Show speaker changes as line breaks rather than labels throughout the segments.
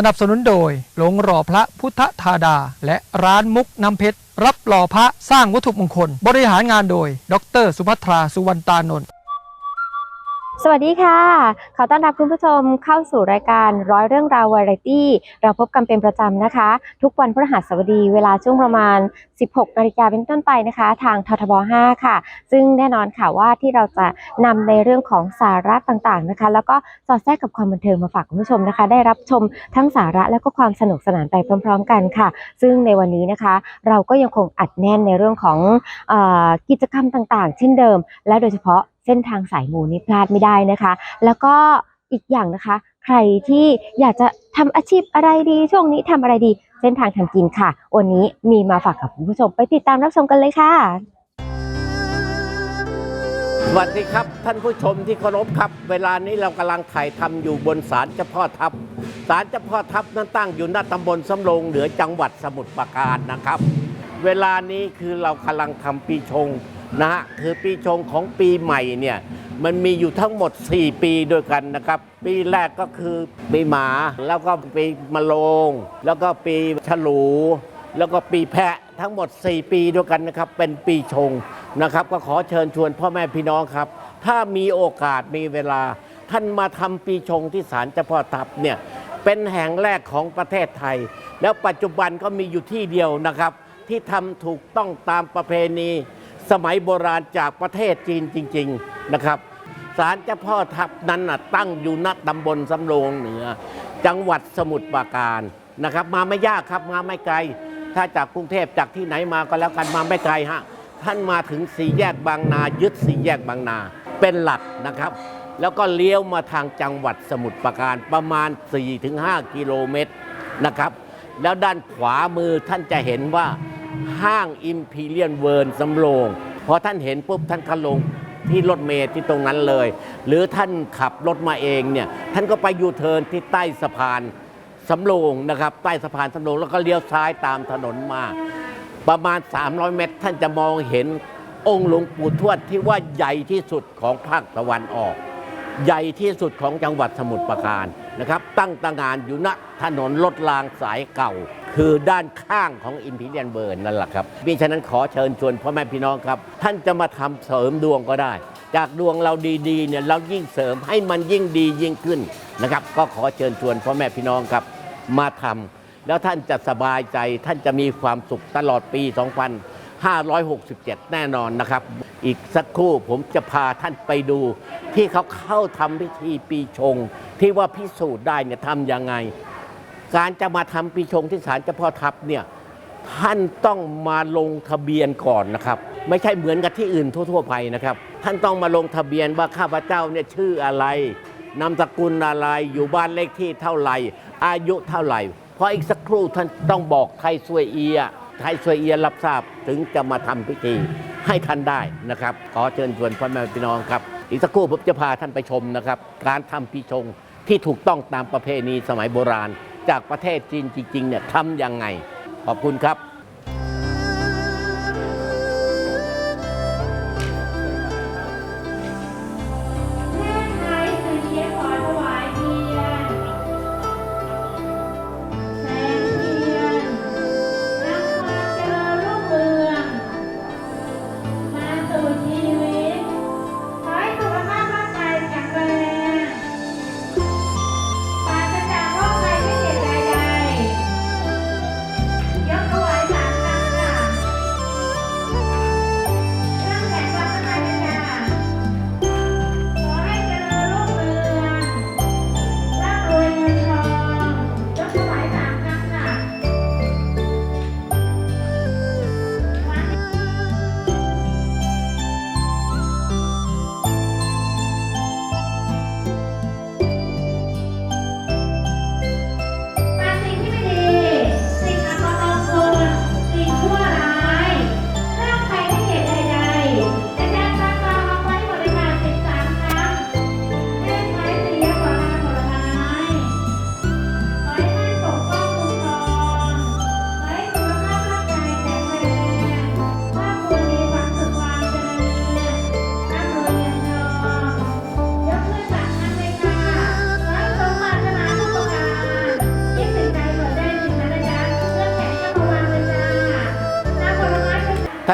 สนับสนุนโดยหลงรอพระพุทธธาดา และร้านมุกน้ำเพชร รับหล่อพระสร้างวัตถุมงคล บริหารงานโดย ดร สุภัทราสุวรรณตานนท์
สวัสดีค่ะ ขอต้อนรับคุณผู้ชมเข้าสู่รายการร้อยเรื่องราววาไรตี้ เราพบกันเป็นประจำนะคะ ทุกวันพฤหัสบดีเวลาช่วงประมาณ 16 นาฬิกาเป็นต้นไปนะคะ ทางททบ 5 ค่ะ ซึ่งแน่นอนค่ะว่าที่เราจะนำในเรื่องของสาระต่างๆนะคะ แล้วก็สอดแทรกกับความบันเทิงมาฝากคุณผู้ชมนะคะ ได้รับชมทั้งสาระและก็ความสนุกสนานไปพร้อม ๆ กันค่ะ ซึ่งในวันนี้นะคะ เราก็ยังคงอัดแน่นในเรื่องของออกิจกรรมต่างๆ เช่นเดิม และโดยเฉพาะ เส้นทางสายมูนี่พลาดไม่ได้นะคะ แล้วก็อีกอย่างนะคะ ใครที่อยากจะทำอาชีพอะไรดี ช่วงนี้ทำอะไรดี เส้นทางทำกินค่ะ วันนี้มีมาฝากกับคุณผู้ชมไปติดตามรับชมกันเลยค่ะ
สวัสดีครับท่านผู้ชมที่เคารพครับ เวลานี้เรากำลังถ่ายทำอยู่บนศาลเจ้าพ่อทับศาลเจ้าพ่อทับนั้นตั้งอยู่หน้าตำบลสำโรงเหนือจังหวัดสมุทรปราการนะครับ เวลานี้คือเรากำลังทำปีชง นะฮะคือปีชงของปีใหม่เนี่ยมันมีอยู่ทั้งหมด 4 ปีด้วยกันนะครับ ปีแรกก็คือปีหมาแล้วก็ปีมะโรงแล้วก็ปีฉลู แล้วก็ปีแพะทั้งหมด 4 ปีด้วยกันนะครับ เป็นปีชงนะครับ ก็ขอเชิญชวนพ่อแม่พี่น้องครับ ถ้ามีโอกาสมีเวลา ท่านมาทำปีชงที่ศาลเจ้าพ่อทับเนี่ยเป็นแห่งแรกของประเทศไทย แล้วปัจจุบันก็มีอยู่ที่เดียวนะครับ ที่ทำถูกต้องตามประเพณี สมัยโบราณจากประเทศจีนจริง ๆนะครับศาลเจ้าพ่อทับนั้นนะตั้งอยู่ณตำบลสำโรงเหนือ จังหวัดสมุทรปราการนะครับ มาไม่ยากครับมาไม่ไกล ถ้าจากกรุงเทพจากที่ไหนมาก็แล้วกันมาไม่ไกลฮะท่านมาถึงสี่แยกบางนา ยึดสี่แยกบางนา เป็นหลักนะครับ แล้วก็เลี้ยวมาทางจังหวัดสมุทรปราการประมาณ 4-5 กิโลเมตรนะครับ แล้วด้านขวามือท่านจะเห็นว่า ห้างอิมพีเรียนเวิร์นสำโรงพอท่านเห็นปุ๊บท่านก็ลงที่รถเมล์ที่ตรงนั้นเลย หรือท่านขับรถมาเองเนี่ยท่านก็ไปยูเทิร์นที่ใต้สะพานสำโรงนะครับ ใต้สะพานสำโรงแล้วก็เลี้ยวซ้ายตามถนนมา ประมาณ 300 เมตร ท่านจะมองเห็นองค์หลวงปู่ทวดที่ว่าใหญ่ที่สุดของภาคตะวันออก ใหญ่ที่สุดของจังหวัดสมุทรปราการนะครับ ตั้งตางานอยู่ณถนนรถรางสายเก่า คือด้านข้างของอินพีเรียนเบิร์นนั่นแหละครับมิฉะนั้นขอเชิญชวนพ่อแม่พี่น้องครับ ท่านจะมาทำเสริมดวงก็ได้ จากดวงเราดีๆเนี่ยเรายิ่งเสริมให้มันยิ่งดียิ่งขึ้นนะครับ ก็ขอเชิญชวนพ่อแม่พี่น้องครับมาทำแล้วท่านจะสบายใจท่านจะมีความสุขตลอดปี 2567 แน่นอนนะครับ อีกสักครู่ผมจะพาท่านไปดู ที่เขาเข้าทำพิธีปีชง ที่ว่าพิสูจน์ได้เนี่ยทำยังไง การจะมาทำปีชงที่ศาลเจ้าพ่อทับเนี่ยท่านต้องมาลงทะเบียนก่อนนะครับ ไม่ใช่เหมือนกับที่อื่นทั่ว ๆ ไปนะครับ ท่านต้องมาลงทะเบียนว่าข้าพเจ้าเนี่ยชื่ออะไรนามสกุลอะไรอยู่บ้านเลขที่เท่าไหร่ อายุเท่าไหร่ เพราะอีกสักครู่ท่านต้องบอกไทยสวยเอียไทยสวยเอียรับทราบถึงจะมาทำพิธีให้ท่านได้นะครับ ขอเชิญชวนพ่อแม่พี่น้องครับ อีกสักครู่ผมจะพาท่านไปชมนะครับ การทำปีชงที่ถูกต้องตามประเพณีสมัยโบราณ จากประเทศจีนจริงๆเนี่ยทำยังไง ขอบคุณครับ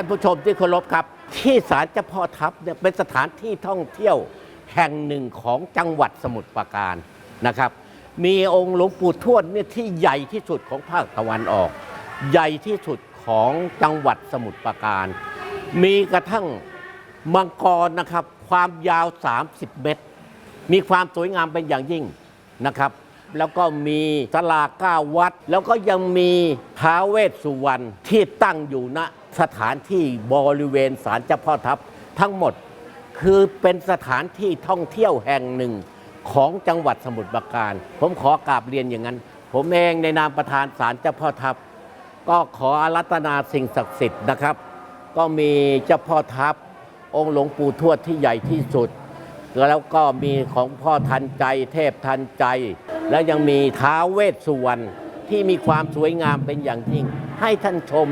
า
น
ผู้ชมที่เคารพครับ ที่ศาลเจ้าพ่อทัพเนี่ยเป็นสถานที่ท่องเที่ยวแห่งหนึ่งของจังหวัดสมุทรปราการนะครับ มีองค์หลวงปู่ทวดเนี่ยที่ใหญ่ที่สุดของภาคตะวันออก ใหญ่ที่สุดของจังหวัดสมุทรปราการ มีกระทั่งมังกรนะครับ ความยาว 30 เมตร มีความสวยงามเป็นอย่างยิ่งนะครับ แล้วก็มีสลาเก้าวัด แล้วก็ยังมีท้าเวสสุวรรณที่ตั้งอยู่ณ สถานที่บริเวณศาลเจ้าพ่อทัพทั้งหมดคือเป็นสถานที่ท่องเที่ยวแห่งหนึ่งของจังหวัดสมุทรปราการ ผมขอกราบเรียนอย่างนั้น ผมเองในนามประธานศาลเจ้าพ่อทัพก็ขออารัตนาสิ่งศักดิ์สิทธิ์นะครับ ก็มีเจ้าพ่อทัพองค์หลวงปู่ทวดที่ใหญ่ที่สุด แล้วก็มีของพ่อทันใจเทพทันใจ แล้วยังมีท้าวเวสสุวรรณที่มีความสวยงามเป็นอย่างยิ่ง ให้ท่านชม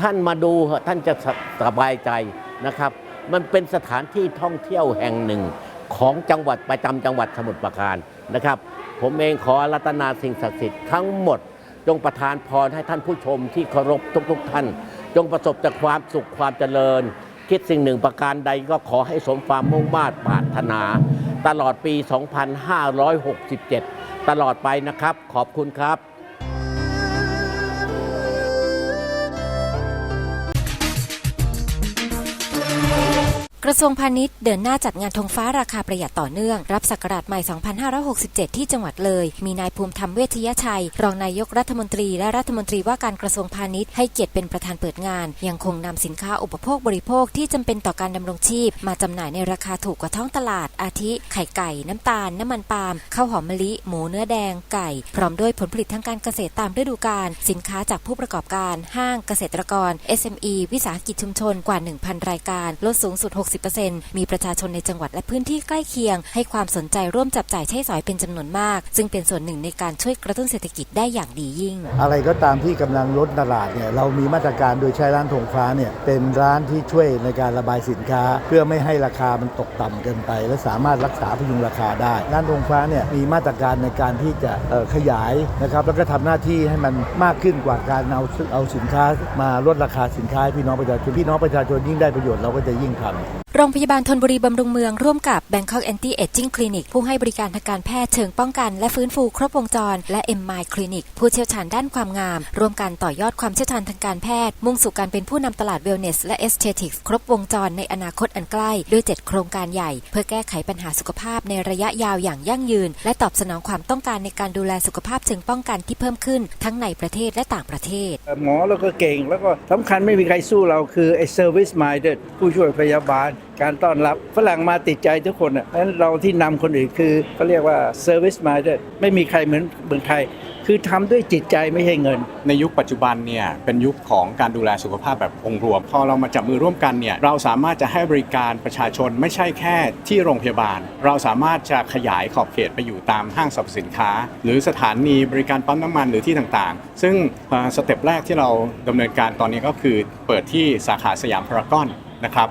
ท่านมาดูท่านจะสสบายใจนะครับ มันเป็นสถานที่ท่องเที่ยวแห่งหนึ่งของจังหวัดประจำจังหวัดสมุทรปราการนะครับ ผมเองขอรัตนาสิ่งศักดิ์สิทธิ์ทั้งหมด จงประทานพรให้ท่านผู้ชมที่เคารพทุกๆท่าน จงประสบแต่ความสุขความเจริญ คิดสิ่งหนึ่งประการใดก็ขอให้สมความมุ่งมา่ปรารถนา ตลอดปี 2567 ตลอดไปนะครับ ขอบคุณครับ
ระทรวงพาณิชย์เดินหน้าจัดงานธงฟ้าราคาประหยัดต่อเนื่อง รับศักราชใหม่ 2567 ที่จังหวัดเลย มีนายภูมิธรรมเวชยชัย รองนายกรัฐมนตรีและรัฐมนตรีว่าการกระทรวงพาณิชย์ให้เกียรติเป็นประธานเปิดงาน ยังคงนำสินค้าอุปโภคบริโภคที่จำเป็นต่อการดำรงชีพ มาจำหน่ายในราคาถูกกว่าท้องตลาด อาทิ ไข่ไก่ น้ำตาล น้ำมันปาล์มข้าวหอมมะลิ หมูเนื้อแดง ไก่ พร้อมด้วยผลผลิตทางการเกษตรตามฤดูกาล สินค้าจากผู้ประกอบการ ห้าง เกษตรกร SME วิสาหกิจชุมชนกว่า 1,000 รายการ ลดสูงสุด 60มีประชาชนในจังหวัดและพื้นที่ใกล้เคียง ให้ความสนใจร่วมจับจ่ายใช้สอยเป็นจำนวนมาก ซึ่งเป็นส่วนหนึ่งในการช่วยกระตุ้นเศรษฐกิจได้อย่างดียิ่ง
อะไรก็ตามที่กำลังลดตลาดเนี่ยเรามีมาตรการโดยใช้ร้านธงฟ้าเนี่ยเป็นร้านที่ช่วยในการระบายสินค้า เพื่อไม่ให้ราคามันตกต่ำเกินไป และสามารถรักษาพยุงราคาได้ร้านธงฟ้าเนี่ยมีมาตรการในการที่จะขยายนะครับแล้วก็ทำหน้าที่ให้มันมากขึ้นกว่าการเอาเอาสินค้ามาลดราคาสินค้าพี่น้องประชาชนพี่น้องประชาชนยิ่งได้ประโยชน์เราก็จะยิ่งทำ
โรงพยาบาลทนบุรีบำรุงเมืองร่วมกับ Bangkok Anti Aging Clinic ผู้ให้บริการทางการแพทย์เชิงป้องกันและฟื้นฟูครบวงจร และ M m i Clinic ผู้เชี่ยวชาญด้านความงาม ร่วมกันต่อยอดความเชี่ยวชาญทางการแพทย์ มุ่งสู่การเป็นผู้นำตลาด Wellness และ Aesthetics ครบวงจรในอนาคตอันใกล้ ด้วย 7 โครงการใหญ่ เพื่อแก้ไขปัญหาสุขภาพในระยะยาวอย่างยั่งยืน และตอบสนองความต้องการในการดูแลสุขภาพเชิงป้องกันที่เพิ่มขึ้นทั้งในประเทศและต่างประเทศ
หมอเราก็เก่งแล้วก็สำคัญไม่มีใครสู้เราคือไอ้ service minded ผู้ช่วยพยาบาลการต้อนรับฝรั่งมาติดใจทุกคนอะเพราะฉะนั้นเราที่นำคนอื่นคือเขาเรียกว่า service minded ไม่มีใครเหมือนเมืองไทย คือทำด้วยจิตใจไม่ใช่เงิน
ในยุคปัจจุบันเนี่ยเป็นยุคของการดูแลสุขภาพแบบองค์รวม พอเรามาจับมือร่วมกันเนี่ยเราสามารถจะให้บริการประชาชนไม่ใช่แค่ที่โรงพยาบาล เราสามารถจะขยายขอบเขตไปอยู่ตามห้างสรรพสินค้า หรือสถานีบริการปั๊มน้ำมันหรือที่ต่างๆ ซึ่งเอ่อสเต็ปแรกที่เราดำเนินการตอนนี้ก็คือเปิดที่สาขาสยามพารากอนนะครับ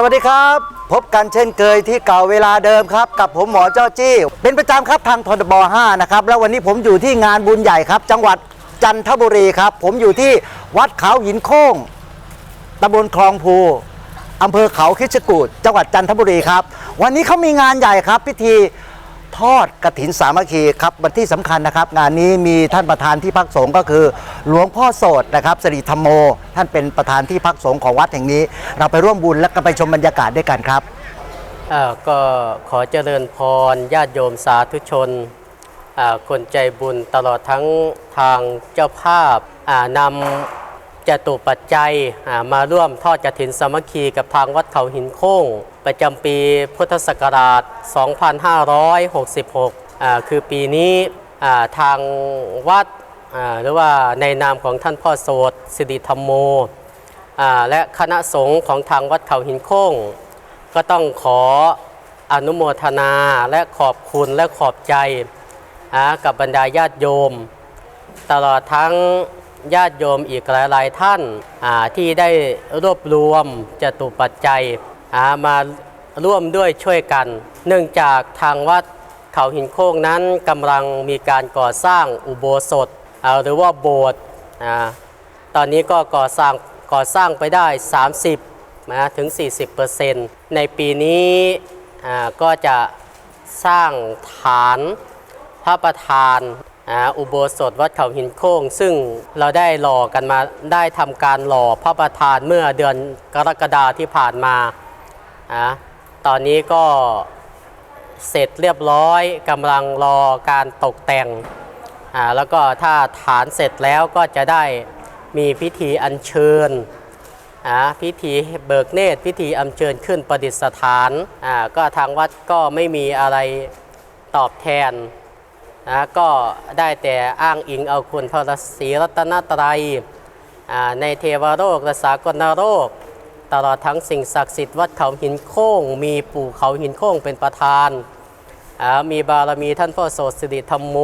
สวัสดีครับ พบกันเช่นเคยที่เก่าเวลาเดิมครับ กับผมหมอเจ้าจี้ เป็นประจำครับทางทนบ5นะครับ แล้ววันนี้ผมอยู่ที่งานบุญใหญ่ครับ จังหวัดจันทบุรีครับ ผมอยู่ที่วัดเขาหินโค้งตำบลคลองภูอำเภอเขาคิดชกูดจังหวัดจันทบุรีครับ วันนี้เขามีงานใหญ่ครับ พิธี ทอดกระถินสามัคคีครับวันที่สำคัญนะครับ งานนี้มีท่านประธานที่พักสงฆ์ก็คือ หลวงพ่อโสดนะครับสิริธรรมโม ท่านเป็นประธานที่พักสงฆ์ของวัดแห่งนี้ เราไปร่วมบุญและก็ไปชมบรรยากาศด้วยกันครับ
ก็ขอเจริญพรญาติโยมสาธุชนคนใจบุญตลอดทั้งทางเจ้าภาพอ่านำ จตุปัจจัยมาร่วมทอดกระถินสามัคคีกับทางวัดเขาหินโค้ง ประจำปีพุทธศักราช 2566 คือปีนี้ทางวัดหรือว่าในนามของท่านพ่อโสดสิริธรรมโม และคณะสงฆ์ของทางวัดเขาหินโค้ง ก็ต้องขออนุโมทนาและขอบคุณและขอบใจกับบรรดาญาติโยม ตลอดทั้ง ญาติโยมอีกหลายๆท่านอ่าที่ได้รวบรวมจตุปัจจัยมาร่วมด้วยช่วยกัน เนื่องจากทางวัดเขาหินโค้งนั้นกำลังมีการก่อสร้างอุโบสถหรือว่าโบสถ์ตอนนี้ก็ก่อสร้างก่อสร้างไปได้ 30นะถึง 40%ในปีนี้ก็จะสร้างฐานพระประธาน อุโบสถวัดเขาหินโค้ง ซึ่งเราได้หล่อกันมาได้ทำการหล่อพระประธานเมื่อเดือนกรกฎาที่ผ่านมาตอนนี้ก็เสร็จเรียบร้อยกำลังรอการตกแต่ง แล้วก็ถ้าฐานเสร็จแล้วก็จะได้มีพิธีอัญเชิญพิธีเบิกเนตรพิธีอัญเชิญขึ้นประดิษฐาน ก็ทางวัดก็ไม่มีอะไรตอบแทน นะก็ได้แต่อ้างอิงเอาคุณพระศรีรัตนตรัยในเทวโลกและสากลโลกตลอดทั้งสิ่งศักดิ์สิทธิ์วัดเขาหินโค้ง มีปู่เขาหินโค้งเป็นประธาน มีบารมีท่านพ่อโสดสิริธรรมโม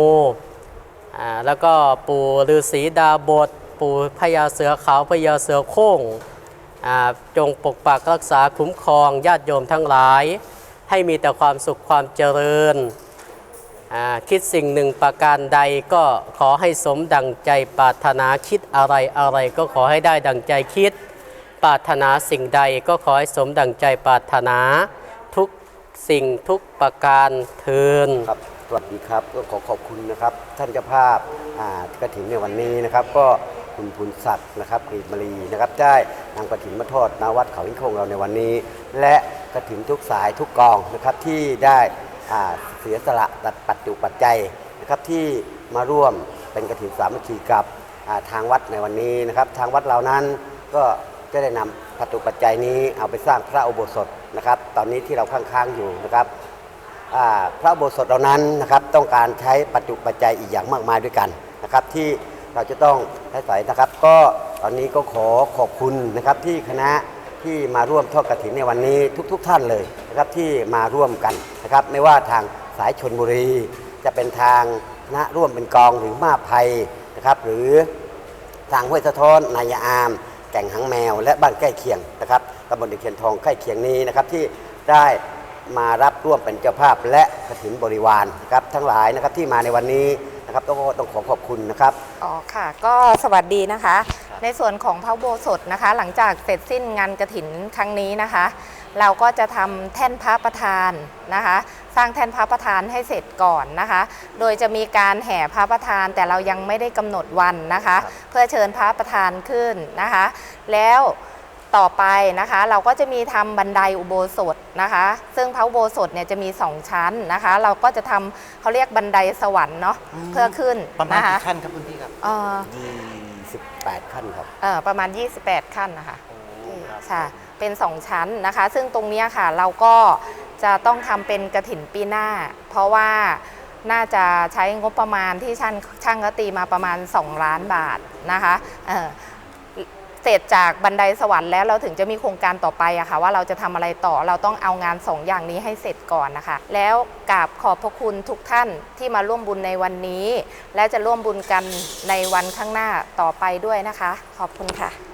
แล้วก็ปู่ฤาษีดาบท ปู่พญาเสือขาวพญาเสือโค้งจงปกปักรักษาคุ้มครองญาติโยมทั้งหลาย ให้มีแต่ความสุขความเจริญ คิดสิ่งหนึ่งประการใดก็ขอให้สมดังใจปรารถนาคิดอะไรอะไรก็ขอให้ได้ดังใจคิด ปรารถนาสิ่งใดก็ขอให้สมดังใจปรารถนาทุกสิ่งทุกประการเทิน
ครับสวัสดีครับก็ขอขอบคุณนะครับ ท่านเจ้าภาพากระถิ่นในวันนี้นะครับ ก็คุณพุนศักดิ์นะครับกรีดมรีนะครับได้นำกระถิ่นมาทอดนาวัดเขาหินโคงเราในวันนี้ และกระถิ่นทุกสายทุกกองนะครับที่ได้ เสียสละตัดปัจจุปัจจัยนะครับที่มาร่วมเป็นกระถินสามัคคีกับทางวัดในวันนี้นะครับ ทางวัดเรานั้นก็จะได้นำปัจจุปัจจัยนี้เอาไปสร้างพระอุโบสถนะครับ ตอนนี้ที่เราค้างๆอยู่นะครับพระอุโบสถเหล่านั้นนะครับต้องการใช้ปัจจุปัจจัยอีกอย่างมากมายด้วยกันนะครับที่เราจะต้องใช้สอยนะครับ ก็ตอนนี้ก็ขอขอบคุณนะครับที่คณะที่มาร่วมทอดกฐินในวันนี้ทุก ๆทท่านเลย นะครับที่มาร่วมกันนะครับไม่ว่าทางสายชนบุรี จะเป็นทางคณะร่วมเป็นกองหรือมาภัยนะครับหรือทางห้วยสะท้อนนายอาม แก่งหางแมว และบ้านใกล้เคียงนะครับตำบลเด็กเคียนทองใกล้เคียงนี้นะครับที่ได้มารับร่วมเป็นเจ้าภาพและกฐินบริวารนะครับทั้งหลายนะครับที่มาในวันนี้นะครับต้องต้องขอขอบคุณนะครับ
อ๋อค่ะ ก็สวัสดีนะคะ ในส่วนของพระโบสถนะคะ หลังจากเสร็จสิ้นงานกระถินครั้งนี้นะคะ เราก็จะทำแท่นพระประธานนะคะ สร้างแท่นพระประธานให้เสร็จก่อนนะคะ โดยจะมีการแห่พระประธานแต่เรายังไม่ได้กำหนดวันนะคะ เพื่อเชิญพระประธานขึ้นนะคะ แล้วต่อไปนะคะ เราก็จะมีทำบันไดอุโบสถนะคะ ซึ่งพระอุโบสถเนี่ยจะมีสองชั้นนะคะ เราก็จะทำเขาเรียกบันไดสวรรค์เนาะเพื่อขึ้น
ประมาณ
นะคะ
กี่ขั้นครับคุณพี่ครับ
เอ่อ
28ขั้นครับ
เอ่อประมาณ 28 ขั้นนะคะค่ะ เป็น 2 ชั้นนะคะ ซึ่งตรงนี้ค่ะเราก็จะต้องทำเป็นกระถินปีหน้า เพราะว่าน่าจะใช้งบประมาณที่ช่างช่างก็ตีมาประมาณ 2 ล้านบาทนะคะเเสร็จจากบันไดสวรรค์แล้วเราถึงจะมีโครงการต่อไปอะค่ะว่าเราจะทำอะไรต่อเราต้องเอางานสองอย่างนี้ให้เสร็จก่อนนะคะ แล้วกราบขอบพระคุณทุกท่านที่มาร่วมบุญในวันนี้ และจะร่วมบุญกันในวันข้างหน้าต่อไปด้วยนะคะ ขอบคุณค่ะ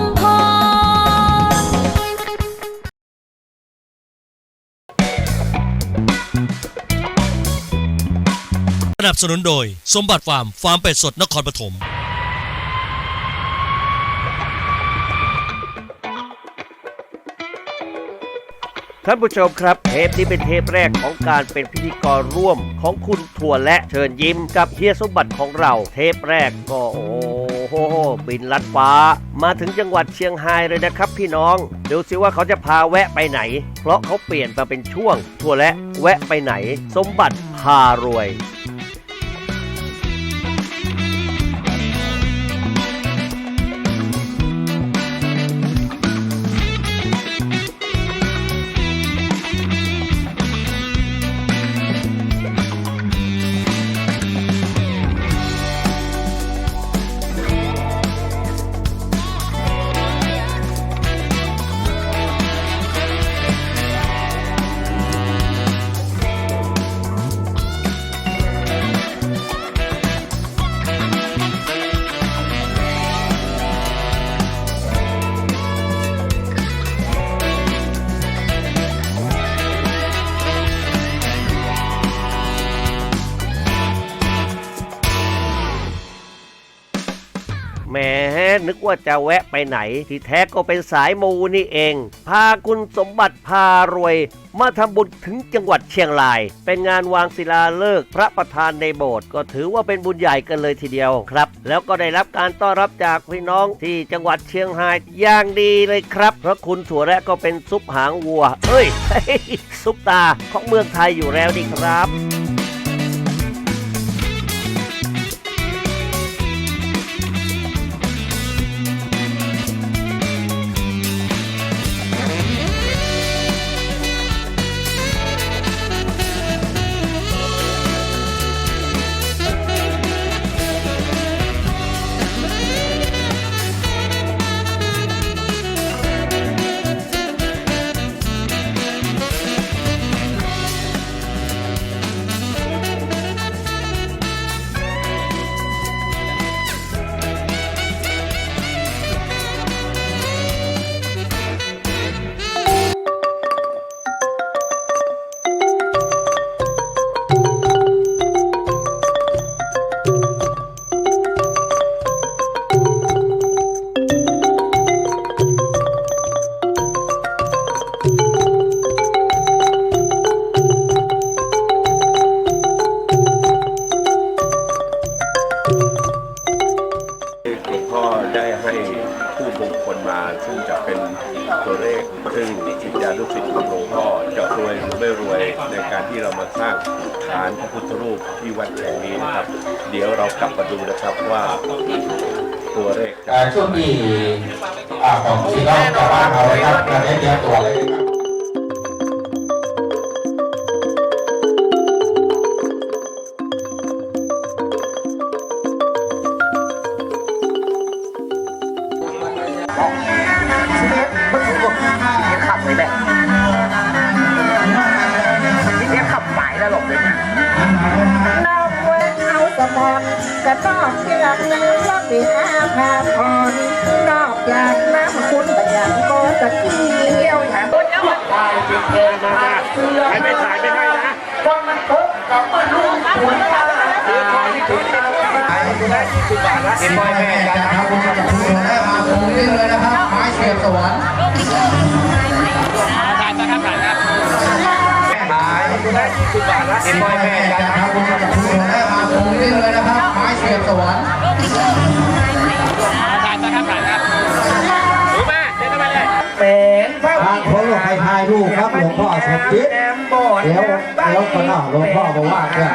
นับสนุนโดย สมบัติฟาร์ม ฟาร์มเป็ดสดนครปฐม
ท่านผู้ชมครับ เทปนี้เป็นเทปแรกของการเป็นพิธีกรร่วมของคุณถั่วและเชิญยิ้มกับเฮียสมบัติของเรา เทปแรกก็โอ้โหบินลัดฟ้า มาถึงจังหวัดเชียงรายเลยนะครับพี่น้อง ดูสิว่าเขาจะพาแวะไปไหน เพราะเขาเปลี่ยนมาเป็นช่วง ถั่วและแวะไปไหน สมบัติพารวย ว่าจะแวะไปไหน ที่แท้ก็เป็นสายมูนี่เอง พาคุณสมบัติพารวย มาทำบุญถึงจังหวัดเชียงราย เป็นงานวางศิลาฤกษ์พระประธานในโบสถ์ก็ถือว่าเป็นบุญใหญ่กันเลยทีเดียวครับ แล้วก็ได้รับการต้อนรับจากพี่น้องที่จังหวัดเชียงรายอย่างดีเลยครับเพราะคุณถั่วแระก็เป็นซุปหางวัวเอ้ยซุปตาของเมืองไทยอยู่แล้วนี่ครับ
กระต้
องเชื
อกน้ำรถปีห้าพาพรนอกจากน้ำคุณแต่ยังก็จะเกี่ยวแถมตัวเจ้าถ่ายจริงเกินมาใครไม่ถ่ายไม่ให้นะคนมันทุกข์กับมันรู้หัวตาเดือดร้อนที่ถึงได้ยี่สิบบาทละเป็นบแม่กันนะครับคุณผู้ชมได้มาตรงนี้เลยนะครับไม้เสียบสวรรค์ถ่ายครับถ่ายครับ ขายได้ยี่สิบบาทละเป็นบอยแม่กันนะครับคุณผู้ชมได้มาตรงนี้เลยนะครับ ไม้เสียบสวรรค์ถ่ายครับถ่ายครับรู้มาเดินเข้ามาเลยเป็นพระ
บางคนก็ใครถ่ายรูปครับหลวงพ่อสมคิดเดี๋ยวเดี๋ยวคนนอกหลวงพ่อบอกว่าเนี่ย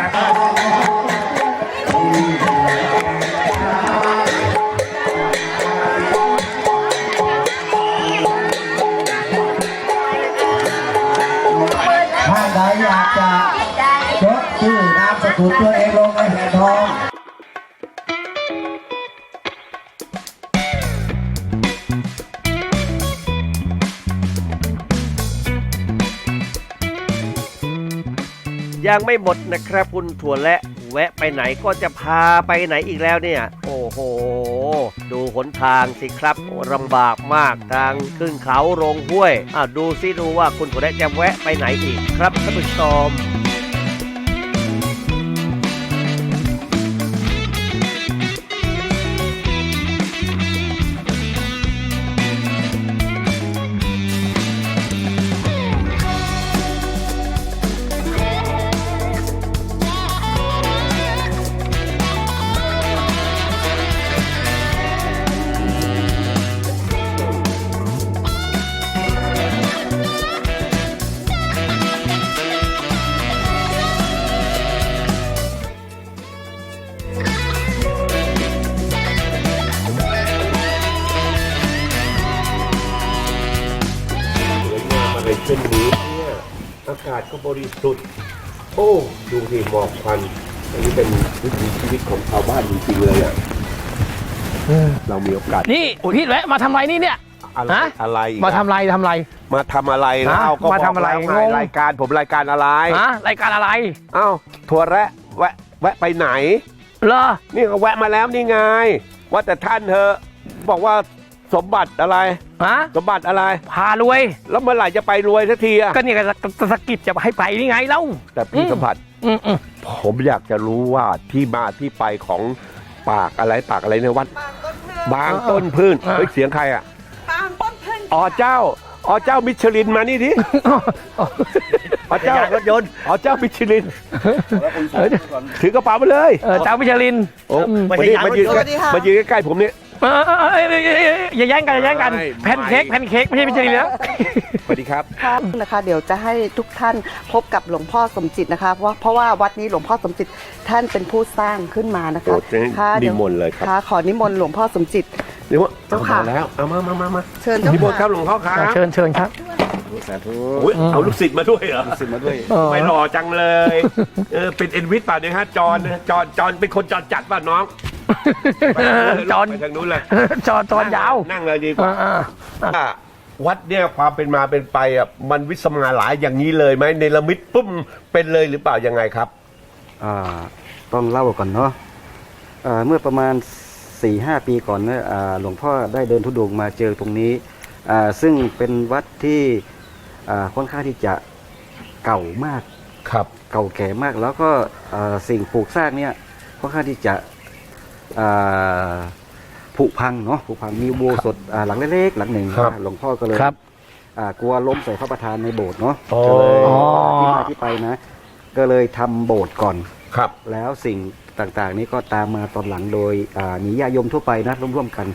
ยัง
ไม่หมดนะครับคุณถั่วและแวะไปไหนก็จะพาไปไหนอีกแล้วเนี่ย โอ้โห ดูหนทางสิครับโอ้ลำบากมากทางขึ้นเขาลงห้วยอะดูซิดูว่าคุณถั่วและจะแวะไปไหนอีกครับท่านผู้ชม
เรา
มีโอกาส
นี่พี่แวะมาทำไรนี่เนี่ย
อะไร
ฮะ
อะไรอีก
มาทำไรทำไร
มาทำอะไรแล้ว
ฮะ
เอาก็
มาทำอะไร
บอกแล้ว
งง
ไงรายการผมรายการอะไร
ฮะรายการอะไร
เอ้าถั่วแระแวะแวะไปไหน
เหรอ
นี่ก็แวะมาแล้วนี่ไง ว่าแต่ท่านเธอะบอกว่าสมบัติอะไร
ฮะ
สมบัติอะไร
พารวย
แล้วเมื่อไหร่จะไปรวยสักทีอะ
ก็เนี่ยก็สะกิดจะให้ไปนี่ไงเล่า
แต่พี่สมบัติ
อืมอืม
ผมอยากจะรู้ว่าที่มาที่ไปของปากอะไรปากอะไรในวัด บางต้นพื้นเฮ้ยเสียงใครอะอ๋อเจ้าอ๋อเจ้ามิชลินมานี่ดิอ๋อเจ้ารถยนต์อ๋อเจ้ามิชลินถือกระเป๋ามาเลย
เออเจ้าพิชลิน
โอ้มายืนมายืนใกล้มายืนใกล้ๆผมนี่
เออเออเออเออเออเอออย่าแย่งกันอย่าแย่งกัน
ไม่
แพนเค้กแพนเค้กไม่ใช่พิชลินแล้ว
สวัสดีครับ
ครับนะคะเดี๋ยวจะให้ทุกท่านพบกับหลวงพ่อสมจิตนะคะ เพราะเพราะว่าวัดนี้หลวงพ่อสมจิตท่านเป็นผู้สร้างขึ้นมานะคะ
โอ้เจ๊
ค่ะ
นิ
ดี๋ว
มนต์เลยครับ
ค่ะขอนิมนต์หลวงพ่อสมจิต
เดี๋ยวว่า
เจ้าค่ะ
มแล้วเอามามามามา
เชิญเจ้า
นิมนต์
ค่ะ
ครับหลวงพ่อครับ
เชิญเชิญครับ
สาธุอุ๊ยเอาลูกศิษย์มาด้วยเหรอลูกศิษย์มาด้วย
เออ
ไม่หล่อจังเลยเออเป็นเอ็นวิทป่ะเนี่ยฮะจอนจอนจอนเป็นคนจอนจัดป่ะน้อง
จอน
ไปทางนู้นเลย
จอนจอนยาว
นั่งเลยดีกว่า
อ่า
อะวัดเนี่ยความเป็นมาเป็นไปอะมันวิสมาหลายอย่างนี้เลยไหมในละมิดปุ้มเป็นเลยหรือเปล่ายังไงครับ
อ่าต้องเล่าก่อนเนาะอ่าเมื่อประมาณ4ี่หปีก่อนเนี่ยอ่าหลวงพ่อได้เดินทุดงค์มาเจอตรงนี้อ่าซึ่งเป็นวัดที่อ่าค่อนข้างที่จะเก่ามาก
ครับ
เก่าแก่มากแล้วก็อ่าสิ่งปลูกสร้างเนี่ยค่อนข้างที่จะอ่า ผุพังเนาะผุพังมีอุโบสถอ่าหลังเล็กๆหลังหนึ่ง
ครับ
หลวงพ่อก็เลย
ครับ
อ่ากลัวล้มใส่พระประธานในโบสถ์เนาะ
อ๋อ
ก็เลย
อ๋อ
ที่มาที่ไปนะ ก็เลยทำโบสถ์ก่อน
ครับ
แล้วสิ่งต่างๆ นี้ก็ตามมาตอนหลังโดยอ่ามีญาติโยมทั่วไปนะร่วมๆกัน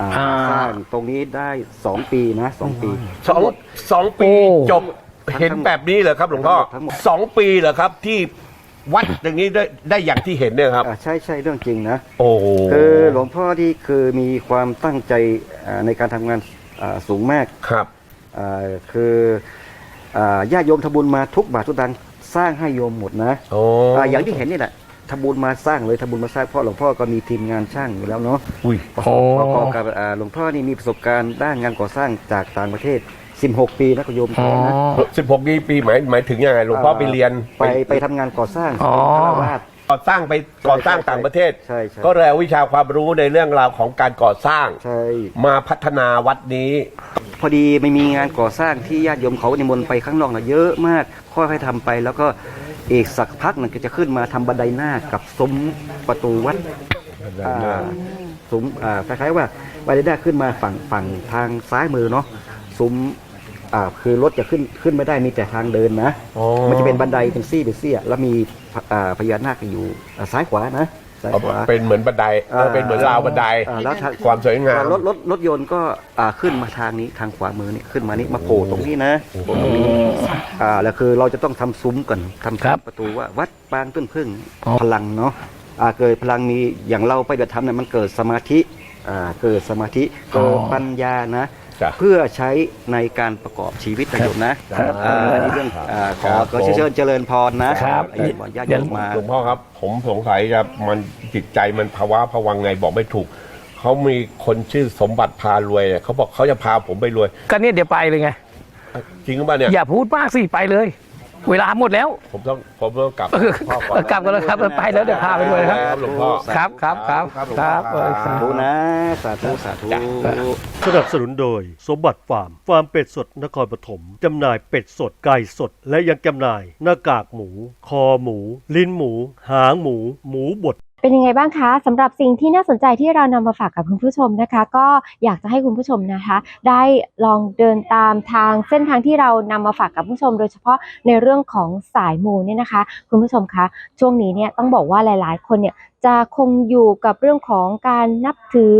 อ่า
อ่า
สร้างตรงนี้ได้สองปีนะสองปี
สองสองปี
โอ้
จบเห็นแบบนี้เหรอครับหลวงพ่อ
ทั้งหมด
สองปีเหรอครับที่ วัดอย่างนี้ได้ได้อย่างที่เห็นเนี่ยครับ
อ่าใช่ใช่เรื่องจริงนะ
โอ้โห
คือหลวงพ่อที่คือมีความตั้งใจอ่าในการทำงานอ่าสูงมาก
ครับ
อ่าคืออ่าญาติโยมทำบุญมาทุกบาททุกตังค์สร้างให้โยมหมดนะ
โอ้
อ่าอย่างที่เห็นนี่แหละทำบุญมาสร้างเลยทำบุญมาสร้างเพราะหลวงพ่อก็มีทีมงานช่างอยู่แล้วเนาะ
อุ้ย
ประกอบประกอบกับอ่าหลวงพ่อนี่มีประสบการณ์ด้านงานก่อสร้างจากต่างประเทศ 16ปีนะคุณโยมนะ
สิบหกปีปีหมายหมายถึงยังไงหลวงพ่อไปเรียน
ไปไปทำงานก่อสร้าง
อ๋อ
เป็นฆราวาส
ก่อสร้างไปก่อสร้างต่างประเทศ
ใช่ใช่
ก็เลยเอาวิชาความรู้ในเรื่องราวของการก่อสร้าง
ใช่
มาพัฒนาวัดนี้
พอดีไม่มีงานก่อสร้างที่ญาติโยมเขานิมนต์ไปข้างนอกนะเยอะมากค่อยๆทำไปแล้วก็อีกสักพักหนึงก็จะขึ้นมาทำบันไดหน้ากับซุ้มประตูวัดอ่าซุ้มอ่าคล้ายๆว่าบาริด้าขึ้นมาฝั่งฝั่งทางซ้ายมือเนาะซุ้ม อ่าคือรถจะขึ้นขึ้นไม่ได้มีแต่ทางเดินนะ
อ๋อ
มันจะเป็นบันไดเป็นซี่เป็นเสี้ยแล้วมีอ่าพญานาคอยู่อ่าซ้ายขวานะซ้ายขวา
เป็นเหมือนบันไดเออเป็นเหมือนราวบันได
อ่าแล้วทาง
ความสวยงาม
อ่รถรถรถยนต์ก็อ่าขึ้นมาทางนี้ทางขวามือนี่ขึ้นมานี่มาโผล่ตรงนี้นะโผล่ตรงนี้อ่าแล้วคือเราจะต้องทำซุ้มก่อนทำซุ้มประตูว่าวัดปางต้นพึ่งพลังเนาะอ่าเกิดพลังมีอย่างเราไปเดือดทำเนี่ยมันเกิดสมาธิอ่าเกิดสมาธิเกิดปัญญานะ เพื่อใช้ในการประกอบชีวิตประโยชน์นะครับอ่าอันนี้เรื่องอ่าขอ
ครับ
ขอเชิญเจริญพรนะครับอันนี้บอกญาติโยมมา
หลวงพ่อครับ ผมสงสัยครับมันจิตใจมันภาวะผวังไงบอกไม่ถูก เขามีคนชื่อสมบัติพารวยอะเขาบอกเขาจะพาผมไปรวย
ก็เนี่ยเดี๋ยวไปเลยไง
จริงหรือเปล่าเนี่ย
อย่าพูดมากสิไปเลย เวลาหมดแล้ว
ผมต้องผมต้องกลับ
เออ
พ่อก่อน
กลับกันแล้วครับไปแล้วเดี๋ยวพาไปด้วยนะครับ
หลวงพ่อ
ครับครับครับครับเออ
สาธุนะสาธุสาธุ
สนับสนุนโดย สมบัติฟาร์มฟาร์มเป็ดสดนครปฐมจำหน่ายเป็ดสดไก่สด และยังจำหน่ายหน้ากากหมู คอหมู ลิ้นหมู หางหมู หมูบด
เป็นยังไงบ้างคะสำหรับสิ่งที่น่าสนใจที่เรานำมาฝากกับคุณผู้ชมนะคะ ก็อยากจะให้คุณผู้ชมนะคะ ได้ลองเดินตามทางเส้นทางที่เรานำมาฝากกับผู้ชม โดยเฉพาะในเรื่องของสายมูเนี่ยนะคะ คุณผู้ชมคะช่วงนี้เนี่ยต้องบอกว่าหลาย ๆ คนเนี่ยจะคงอยู่กับเรื่องของการนับถือ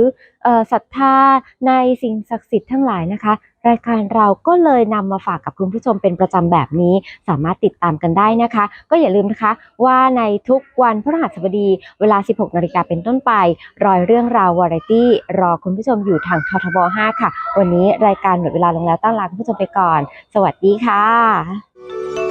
ศรัทธาในสิ่งศักดิ์สิทธิ์ทั้งหลายนะคะ รายการเราก็เลยนำมาฝากกับคุณผู้ชมเป็นประจำแบบนี้ สามารถติดตามกันได้นะคะ ก็อย่าลืมนะคะว่าในทุกวันพฤหัสบดีเวลา 16นาฬิกาเป็นต้นไป รอยเรื่องราววาไรตี้รอคุณผู้ชมอยู่ทางททบ 5 ค่ะ วันนี้รายการหมดเวลาลงแล้วต้อนลาคุณผู้ชมไปก่อน สวัสดีค่ะ